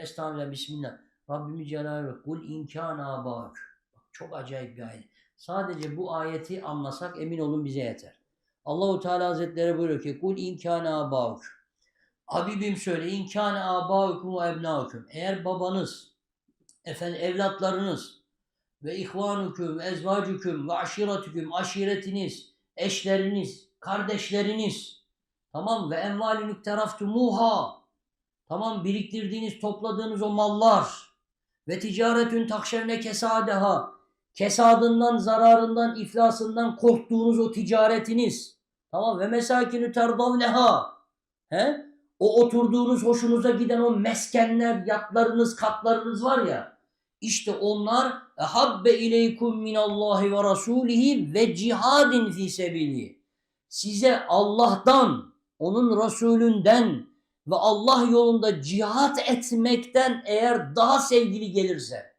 Estağfirullah, Bismillah. Rabbimiz Celaluhu kul imkâne âbâk. Bak, Çok acayip bir ayet. Sadece bu ayeti anlasak emin olun bize yeter. Allahu Teala Hazretleri buyuruyor ki kul imkâne âbâk. Habibim söyle imkâne âbâukum ve ebnâukum. Eğer babanız, efendim evlatlarınız ve ihvanukum, ve ve aşiretüküm, aşiretiniz, eşleriniz, kardeşleriniz, tamam ve envalin ikteraftumuha, tamam biriktirdiğiniz, topladığınız o mallar ve ticaretün takşevne kesadeha, kesadından, zararından, iflasından korktuğunuz o ticaretiniz, tamam ve mesakinü terdavneha, he? O oturduğunuz hoşunuza giden o meskenler, yatlarınız, katlarınız var ya, işte onlar habbe ileykum minallahi ve rasulihi ve cihadin fi sebili. Size Allah'tan, onun Resulünden ve Allah yolunda cihat etmekten eğer daha sevgili gelirse.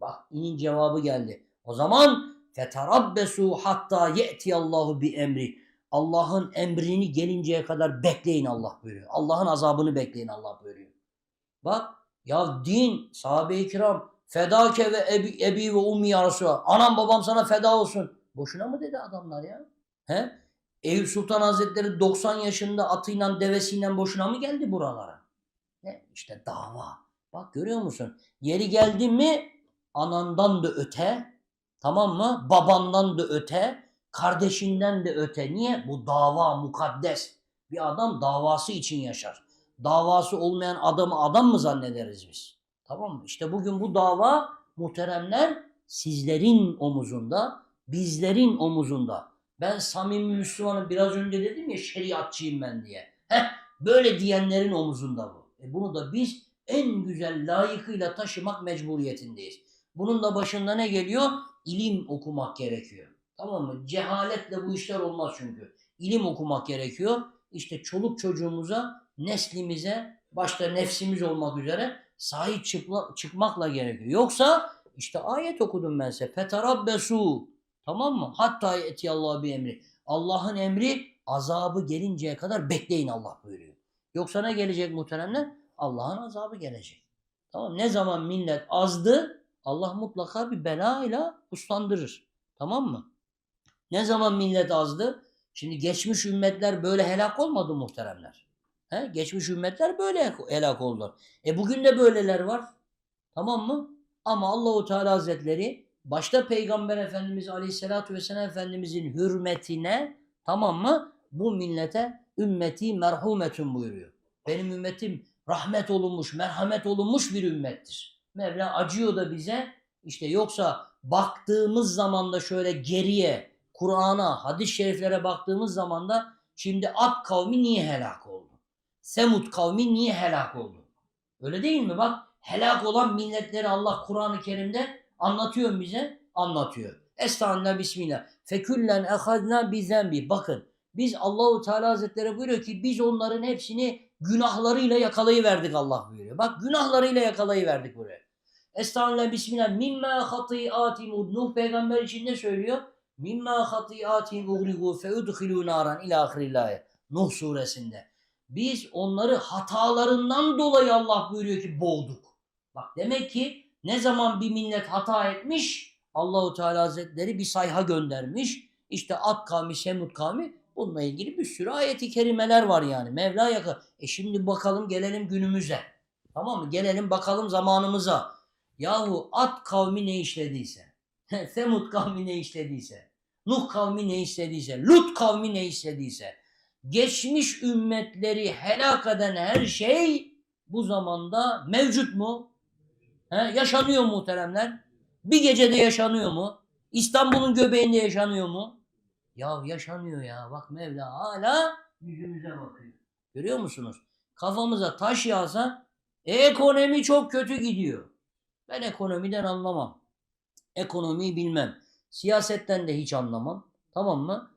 Bak inin cevabı geldi. O zaman feterabbesu hatta ye'ti Allahu bi emri. Allah'ın emrini gelinceye kadar bekleyin Allah buyuruyor. Allah'ın azabını bekleyin Allah buyuruyor. Bak ya din, sahabe-i kiram, fedake ve ebi, ebi ve ummi ya Resulallah. Anam babam sana feda olsun. Boşuna mı dedi adamlar ya? He? Eyüp Sultan Hazretleri 90 yaşında atıyla devesiyle boşuna mı geldi buralara? Ne? İşte dava. Bak görüyor musun? Yeri geldi mi anandan da öte, tamam mı? Babandan da öte, kardeşinden de öte. Niye? Bu dava mukaddes. Bir adam davası için yaşar. Davası olmayan adamı adam mı zannederiz biz? Tamam mı? İşte bugün bu dava muhteremler sizlerin omuzunda, bizlerin omuzunda. Ben samimi Müslümanım biraz önce dedim ya şeriatçıyım ben diye. Heh, böyle diyenlerin omuzunda bu. E bunu da biz en güzel layıkıyla taşımak mecburiyetindeyiz. Bunun da başında ne geliyor? İlim okumak gerekiyor. Tamam mı? Cehaletle bu işler olmaz çünkü. İlim okumak gerekiyor. İşte çoluk çocuğumuza, neslimize, başta nefsimiz olmak üzere sahip çıkmakla gerekiyor. Yoksa işte ayet okudum ben size. Feterabbesu. Tamam mı? Hatta etiyallahu bir emri. Allah'ın emri azabı gelinceye kadar bekleyin Allah buyuruyor. Yoksa ne gelecek muhteremler? Allah'ın azabı gelecek. Tamam Ne zaman millet azdı Allah mutlaka bir belayla uslandırır. Tamam mı? Ne zaman millet azdı? Şimdi geçmiş ümmetler böyle helak olmadı muhteremler. He? Geçmiş ümmetler böyle helak oldular. E bugün de böyleler var. Tamam mı? Ama Allahu Teala Hazretleri başta Peygamber Efendimiz Aleyhisselatü Vesselam Efendimizin hürmetine tamam mı? Bu millete ümmeti merhumetun buyuruyor. Benim ümmetim rahmet olunmuş, merhamet olunmuş bir ümmettir. Mevla acıyor da bize. İşte yoksa baktığımız zaman da şöyle geriye Kur'an'a, hadis-i şeriflere baktığımız zaman da şimdi Ad kavmi niye helak oldu? Semud kavmi niye helak oldu? Öyle değil mi? Bak helak olan milletleri Allah Kur'an-ı Kerim'de anlatıyor bize? Anlatıyor. Estağfirullah bismillah. Feküllen ehadna bizembi. Bakın biz Allahu Teala Hazretleri buyuruyor ki biz onların hepsini günahlarıyla yakalayıverdik Allah buyuruyor. Bak günahlarıyla yakalayıverdik buraya. Estağfirullah bismillah. Mimma hatiatim Nuh peygamber için ne söylüyor? Mimma hatiatim ugrigu feudhilu naran ila ahiril Nuh suresinde. Biz onları hatalarından dolayı Allah buyuruyor ki boğduk. Bak demek ki ne zaman bir millet hata etmiş Allahu Teala Hazretleri bir sayha göndermiş. İşte Ad kavmi, Semud kavmi bununla ilgili bir sürü ayeti kerimeler var yani. Mevla yakın. E şimdi bakalım gelelim günümüze. Tamam mı? Gelelim bakalım zamanımıza. Yahu Ad kavmi ne işlediyse, Semud kavmi ne işlediyse, Nuh kavmi ne işlediyse, Lut kavmi ne işlediyse, geçmiş ümmetleri helak eden her şey bu zamanda mevcut mu? He, yaşanıyor muhteremler. Bir gecede yaşanıyor mu? İstanbul'un göbeğinde yaşanıyor mu? Ya yaşanıyor ya. Bak Mevla hala yüzümüze bakıyor. Görüyor musunuz? Kafamıza taş yağsa ekonomi çok kötü gidiyor. Ben ekonomiden anlamam. Ekonomiyi bilmem. Siyasetten de hiç anlamam. Tamam mı?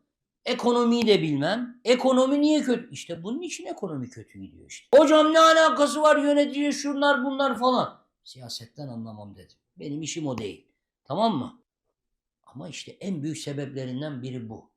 Ekonomiyi de bilmem. Ekonomi niye kötü? İşte bunun için ekonomi kötü gidiyor işte. Hocam ne alakası var yönetici şunlar bunlar falan. Siyasetten anlamam dedim. Benim işim o değil. Tamam mı? Ama işte en büyük sebeplerinden biri bu.